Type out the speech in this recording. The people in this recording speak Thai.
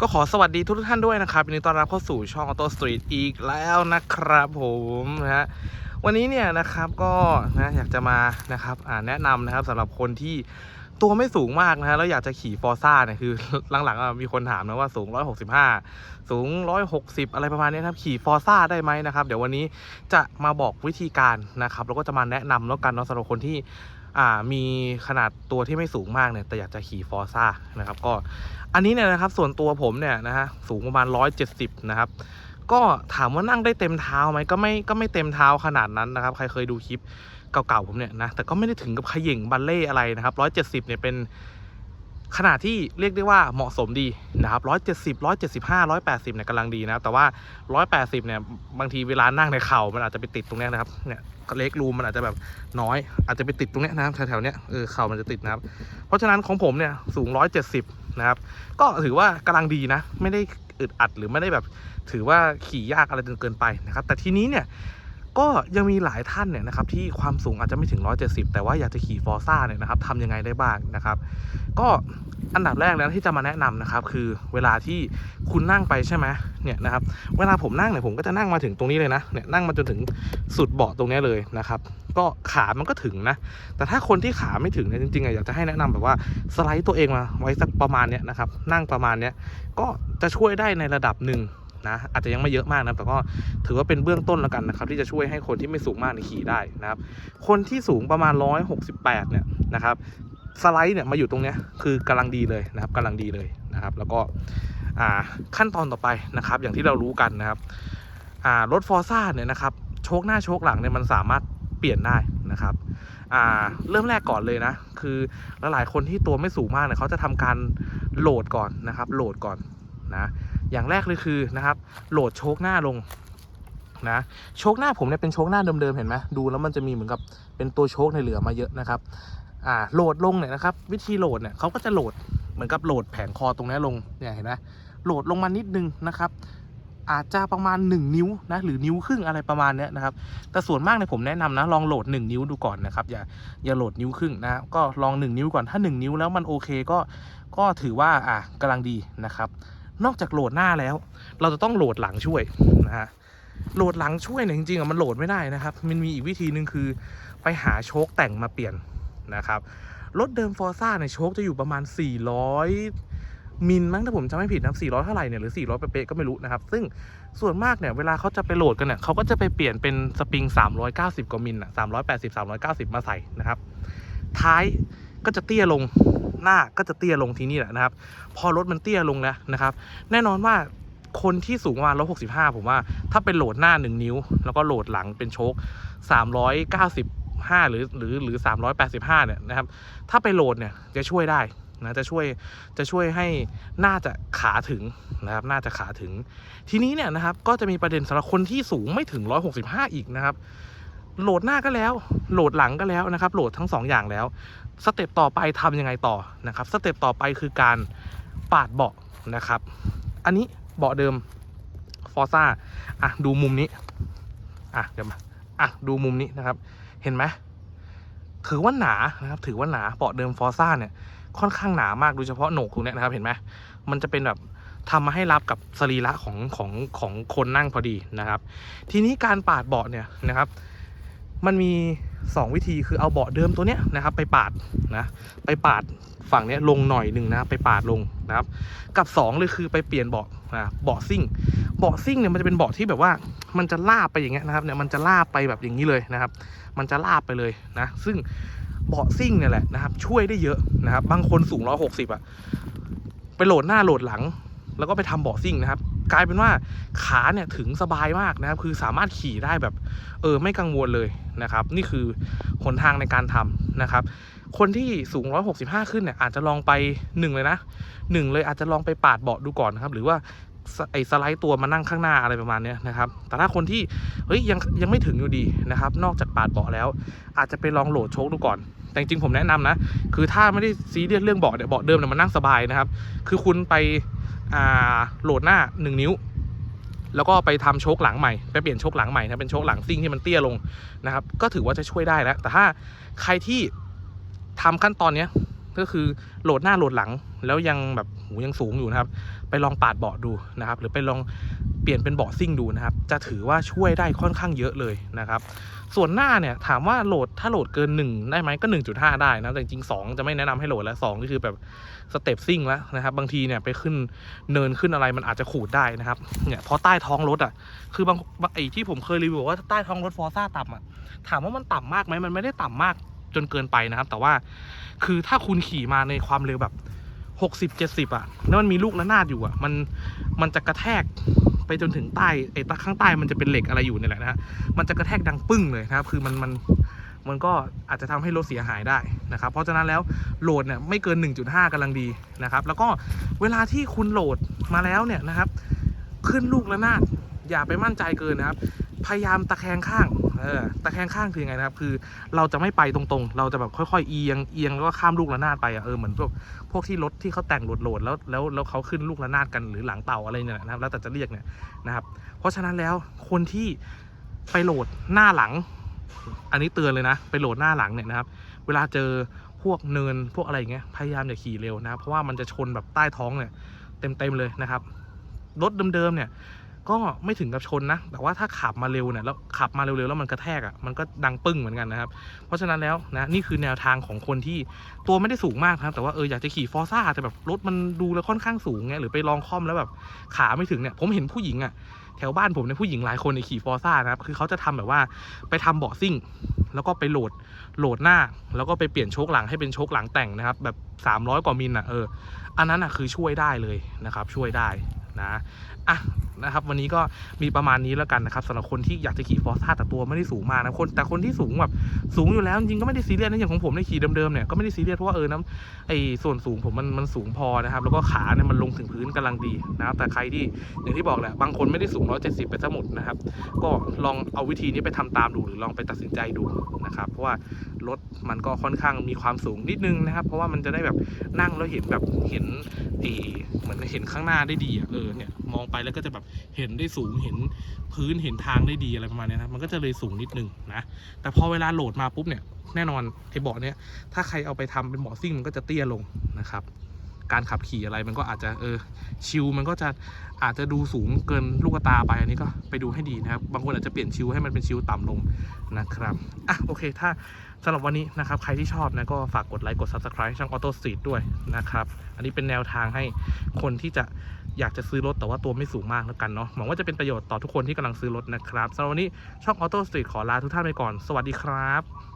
ก็ขอสวัสดีทุกท่านด้วยนะครับยินดีต้อนรับเข้าสู่ช่อง Auto Street อีกแล้วนะครับผมนะฮะวันนี้เนี่ยนะครับก็นะอยากจะมานะครับอ่าแนะนำนะครับสำหรับคนที่ตัวไม่สูงมากนะฮะแล้วอยากจะขี่ฟอร์ซ่าเนี่ยคือหลังๆอะมีคนถามนะว่าสูง 165 สูง 160 อะไรประมาณนี้ครับขี่ฟอร์ซ่าได้ไหมนะครับ เดี๋ยววันนี้จะมาบอกวิธีการนะครับแล้วก็จะมาแนะนำแล้วกันเนาะสำหรับคนที่ อ่ามีขนาดตัวที่ไม่สูงมากเนี่ยแต่อยากจะขี่ฟอร์ซ่านะครับก็อันนี้เนี่ยนะครับส่วนตัวผมเนี่ยนะฮะสูงประมาณ 170 นะครับก็ถามว่านั่งได้เต็มเท้าไหมก็ไม่ก็ไม่เต็มเท้าขนาดนั้นนะครับ ใครเคยดูคลิปเก่าๆผมเนี่ยนะแต่ก็ไม่ได้ถึงกับขย่งบัลเล่อะไรนะครับ170เนี่ยเป็น ขนาดที่เรียกได้ว่าเหมาะสมดีนะครับ 170 175 180เนี่ยกำลังดีนะครับแต่ว่า 180เนี่ยบางทีเวลานั่งในเข่ามันอาจจะไปติดตรงนี้นะครับเนี่ยเล็กรูมมันอาจจะแบบน้อย อาจจะไปติดตรงนี้นะแถวๆเนี้ยเออเข่ามันจะติดนะครับ เพราะฉะนั้นของผมเนี่ยสูง 170 นะครับ ก็ถือว่ากำลังดีนะ ไม่ได้อึดอัดหรือไม่ได้แบบถือว่าขี่ยากอะไรจนเกินไปนะครับ แต่ทีนี้เนี่ย ก็ยังมีหลายท่านเนี่ยนะครับที่ความสูงอาจจะไม่ถึง 170 แต่ว่าอยากจะขี่ฟอร์ซ่าเนี่ยนะครับทำยังไงได้บ้างนะครับ ก็อันดับแรกแล้วที่จะมาแนะนำนะครับ คือเวลาที่คุณนั่งไปใช่ไหมเนี่ยนะครับ เวลาผมนั่งเนี่ยผมก็จะนั่งมาถึงตรงนี้เลยนะเนี่ยนั่งมาจนถึงสุดเบาะตรงนี้เลยนะครับ ก็ขามันก็ถึงนะ แต่ถ้าคนที่ขาไม่ถึงเนี่ยจริงๆอะอยากจะให้แนะนำแบบว่าสไลด์ตัวเองมาไว้สักประมาณเนี้ยนะครับ นั่งประมาณเนี้ยก็จะช่วยได้ในระดับหนึ่ง นะอาจจะยังไม่เยอะมากนะแต่ก็ถือว่าเป็นเบื้องต้นแล้วกันนะครับที่จะช่วยให้คนที่ไม่สูงมากขี่ได้นะครับคนที่สูงประมาณ 168 เนี่ยนะครับสไลด์เนี่ยมาอยู่ตรงเนี้ยคือกำลังดีเลยนะครับกำลังดีเลยนะครับ แล้วก็อ่าขั้นตอนต่อไปนะครับ อย่างที่เรารู้กันนะครับอ่ารถฟอร์ซ่าเนี่ยนะครับโชคหน้าโชคหลังเนี่ยมันสามารถเปลี่ยนได้นะครับอ่าเริ่มแรกก่อนเลยนะ คือหลายๆคนที่ตัวไม่สูงมากเนี่ยเขาจะทำการโหลดก่อนนะครับ โหลดก่อน นะอย่างแรกเลยคือนะครับโหลดโชคหน้าลงนะโชคหน้าผมเนี่ยเป็นโชคหน้าเดิมๆเห็นไหมดูแล้วมันจะมีเหมือนกับเป็นตัวโชคในเหลือมาเยอะนะครับอ่าโหลดลงเนี่ยนะครับวิธีโหลดเนี่ยเขาก็จะโหลดเหมือนกับโหลดแผงคอตรงนี้ลงเนี่ยเห็นไหมโหลดลงมานิดนึงนะครับอาจจะประมาณ 1 นิ้วนะหรือนิ้วครึ่งอะไรประมาณเนี้ยนะครับแต่ส่วนมากเนี่ยผมแนะนำนะลองโหลด 1 นิ้วดูก่อนนะครับอย่าอย่าโหลดนิ้วครึ่งนะก็ลอง 1 นิ้วก่อนถ้า 1 นิ้วแล้วมันโอเคก็ก็ถือว่าอะกำลังดีนะครับ นอกจากโหลดหน้าแล้ว เราจะต้องโหลดหลังช่วยนะฮะโหลดหลังช่วยเนี่ยจริงๆอะมันโหลดไม่ได้นะครับ มันมีอีกวิธีหนึ่งคือไปหาโชคแต่งมาเปลี่ยนนะครับรถเดิมฟอร์ซ่าเนี่ยโชคจะอยู่ประมาณ 400 มิลมั้งถ้าผมจำไม่ผิดนะครับ400 เท่าไหร่เนี่ยหรือ 400 เป๊ะก็ไม่รู้นะครับ ซึ่งส่วนมากเนี่ยเวลาเขาจะไปโหลดกันเนี่ยเขาก็จะไปเปลี่ยนเป็นสปริง 390 กว่ามิลอะ380 390 มาใส่นะครับ ท้าย ก็จะเตี้ยลงหน้าก็จะเตี้ยลงทีนี่แหละนะครับ พอรถมันเตี้ยลงแล้วนะครับ แน่นอนว่าคนที่สูงประมาณ165 ผมว่า ถ้าเป็นโหลดหน้า 1 นิ้ว แล้วก็โหลดหลังเป็นโชค395 หรือหรือหรือ 385 เนี่ยนะครับ ถ้าไปโหลดเนี่ยจะช่วยได้นะจะช่วยจะช่วยให้น่าจะขาถึงนะครับน่าจะขาถึง ทีนี้เนี่ยนะครับก็จะมีประเด็นสำหรับคนที่สูงไม่ถึง 165 อีกนะครับ โหลดหน้าก็แล้ว โหลดหลังก็แล้วนะครับ โหลดทั้งสองอย่างแล้ว สเต็ปต่อไปทำยังไงต่อนะครับ สเต็ปต่อไปคือการปาดเบาะนะครับ อันนี้เบาะเดิมฟอร์ซ่าอะดูมุมนี้ อะเดี๋ยวมาอะดูมุมนี้นะครับ เห็นไหมถือว่าหนานะครับ ถือว่าหนาเบาะเดิมฟอร์ซ่าเนี่ย ค่อนข้างหนามากโดยเฉพาะโหนกตรงเนี้ยนะครับ เห็นไหมมันจะเป็นแบบทำมาให้รับกับสรีระของของของคนนั่งพอดีนะครับ ทีนี้การปาดเบาะเนี่ยนะครับ มันมี 2 วิธีคือเอาเบาะเดิมตัวเนี้ยนะครับ ไปปาดนะไปปาดฝั่งเนี้ยลงหน่อยหนึ่งนะไปปาดลงนะครับ กับ 2 เลยคือไปเปลี่ยนเบาะนะเบาะซิ่งเบาะซิ่งเนี่ยมันจะเป็นเบาะที่แบบว่ามันจะลาบไปอย่างเงี้ยนะครับเนี่ยมันจะลาบไปแบบอย่างนี้เลยนะครับ มันจะลาบไปเลยนะ ซึ่งเบาะซิ่งเนี่ยแหละนะครับ ช่วยได้เยอะนะครับ บางคนสูง 160 อะ ไปโหลดหน้าโหลดหลัง แล้วก็ไปทำเบาะซิ่งนะครับ กลายเป็นว่าขาเนี่ยถึงสบายมากนะครับ คือสามารถขี่ได้แบบ เออไม่กังวลเลยนะครับ นี่คือหนทางในการทำนะครับ คนที่สูง 165 ขึ้นเนี่ยอาจจะลองไปหนึ่งเลยนะหนึ่งเลยอาจจะลองไปปาดเบาะดูก่อนนะครับ หรือว่าไอ้สไลด์ตัวมานั่งข้างหน้าอะไรประมาณนี้นะครับ แต่ถ้าคนที่เฮ้ยยังยังไม่ถึงอยู่ดีนะครับ นอกจากปาดเบาะแล้ว อาจจะไปลองโหลดโชคดูก่อน แต่จริงผมแนะนำนะ คือถ้าไม่ได้ซีเรียสเรื่องเบาะเนี่ยเบาะเดิมเนี่ยมันนั่งสบายนะครับ คือคุณไป โหลดหน้า 1 นิ้ว แล้วก็ไปทำโชคหลังใหม่ไปเปลี่ยนโชคหลังใหม่นะเป็นโชคหลังซิ่งที่มันเตี้ยลงนะครับ ก็ถือว่าจะช่วยได้แล้วแต่ถ้าใครที่ทำขั้นตอนเนี้ย ก็คือโหลดหน้าโหลดหลัง แล้วยังแบบหูยังสูงอยู่นะครับ ไปลองปาดเบาะดูนะครับ หรือไปลองเปลี่ยนเป็นเบาะซิ่งดูนะครับ จะถือว่าช่วยได้ค่อนข้างเยอะเลยนะครับ ส่วนหน้าเนี่ยถามว่าโหลดถ้าโหลดเกิน 1 ได้ไหมก็ 1.5 ได้นะแต่จริง 2 จะไม่แนะนำให้โหลดแล้ว2นี่คือแบบสเต็ปซิ่งแล้วนะครับ บางทีเนี่ยไปขึ้นเนินขึ้นอะไรมันอาจจะขูดได้นะครับเนี่ยเพราะใต้ท้องรถอะ คือบางบางไอ้ที่ผมเคยรีวิวว่าใต้ท้องรถฟอร์ซ่าต่ำอะถามว่ามันต่ำมากไหมมันไม่ได้ต่ำมาก จนเกินไปนะครับ แต่ว่าคือถ้าคุณขี่มาในความเร็วแบบ60 70อะแล้วมันมีลูกระนาดอยู่อะ มันมันจะกระแทกไปจนถึงใต้ไอ้ตาข้างใต้มันจะเป็นเหล็กอะไรอยู่นี่แหละนะฮะมันจะกระแทกดังปึ้งเลยนะครับ คือมันมันมันก็อาจจะทำให้รถเสียหายได้นะครับ เพราะฉะนั้นแล้วโหลดเนี่ยไม่เกิน 1.5กำลังดีนะครับ แล้วก็เวลาที่คุณโหลดมาแล้วเนี่ยนะครับ ขึ้นลูกระนาดอย่าไปมั่นใจเกินนะครับ พยายามตะแคงข้าง เออตะแคงข้างคือยังไงนะครับ คือเราจะไม่ไปตรงๆ เราจะแบบค่อยๆเอียงเอียงแล้วก็ข้ามลูกระนาดไปอะเออเหมือนพวกพวกที่รถที่เขาแต่งโหลดๆแล้วแล้วแล้วเขาขึ้นลูกระนาดกันหรือหลังเต่าอะไรเนี่ยนะครับ แล้วแต่จะเรียกเนี่ยนะครับ เพราะฉะนั้นแล้วคนที่ไปโหลดหน้าหลัง อันนี้เตือนเลยนะ ไปโหลดหน้าหลังเนี่ยนะครับ เวลาเจอพวกเนินพวกอะไรอย่างเงี้ยพยายามอย่าขี่เร็วนะครับเพราะว่ามันจะชนแบบใต้ท้องเนี่ยเต็มๆเลยนะครับรถเดิมๆเนี่ย ก็ไม่ถึงกับชนนะ แต่ว่าถ้าขับมาเร็วเนี่ยแล้วขับมาเร็วๆแล้วมันกระแทกอะ่ะมันก็ดังปึ้งเหมือนกันนะครับ เพราะฉะนั้นแล้วนะนี่คือแนวทางของคนที่ตัวไม่ได้สูงมากครับ แต่ว่าเอออยากจะขี่ฟอร์ซ่าแต่แบบรถมันดูแล้วค่อนข้างสูงไงหรือไปลองคอมแล้วแบบขาไม่ถึงเนี่ยผมเห็นผู้หญิงอะ่ะแถวบ้านผมเนี่ยผู้หญิงหลายคนในยขี่ฟอร์ซ่านะครับคือเขาจะทำแบบว่าไปทำเบาะซิ่ง แล้วก็ไปโหลดโหลดหน้า แล้วก็ไปเปลี่ยนโชคหลังให้เป็นโชคหลังแต่งนะครับ แบบ 300 กว่ามิลอะเอออันนั้นอะคือช่วยได้เลยนะครับช่วยได้ นะอะนะครับวันนี้ก็มีประมาณนี้แล้วกันนะครับสำหรับคนที่อยากจะขี่ฟอร์ซ่าแต่ตัวไม่ได้สูงมากนะคนแต่คนที่สูงแบบสูงอยู่แล้วจริงก็ไม่ได้ซีเรียสนะอย่างของผมในขี่เดิมๆเนี่ยก็ไม่ได้ซีเรียสเพราะว่าเออน้ำไอ้ส่วนสูงผมมันมันสูงพอนะครับแล้วก็ขาเนี่ยมันลงถึงพื้นกำลังดีนะครับแต่ใครที่อย่างที่บอกแหละบางคนไม่ได้สูง 170 ไปซะหมดนะครับก็ลองเอาวิธีนี้ไปทำตามดูหรือลองไปตัดสินใจดูนะครับเพราะว่ารถมันก็ค่อนข้างมีความสูงนิดนึงนะครับเพราะว่ามันจะได้แบบนั่งแล้วเห็นแบบเห็นเออเหมือนเห็นข้างหน้าได้ดีเออเนี่ยมองไปแล้วก็จะแบบเห็นได้สูงเห็นพื้นเห็นทางได้ดีอะไรประมาณนี้นะมันก็จะเลยสูงนิดนึงนะแต่พอเวลาโหลดมาปุ๊บเนี่ยแน่นอนไอ้เบาะเนี้ยถ้าใครเอาไปทำเป็นเบาะซิ่งมันก็จะเตี้ยลงนะครับ การขับขี่อะไรมันก็อาจจะเออชิลมันก็จะอาจจะดูสูงเกินลูกตาไปอันนี้ก็ไปดูให้ดีนะครับ บางคนอาจจะเปลี่ยนชิลให้มันเป็นชิลต่ำลงนะครับอะโอเค ถ้าสำหรับวันนี้นะครับ ใครที่ชอบนะก็ฝากกดไลค์กด subscribe ช่อง Auto Street ด้วยนะครับ อันนี้เป็นแนวทางให้คนที่จะอยากจะซื้อรถแต่ว่าตัวไม่สูงมากแล้วกันเนาะหวังว่าจะเป็นประโยชน์ต่อทุกคนที่กำลังซื้อรถนะครับสำหรับวันนี้ช่อง Auto Street ขอลาทุกท่านไปก่อน สวัสดีครับ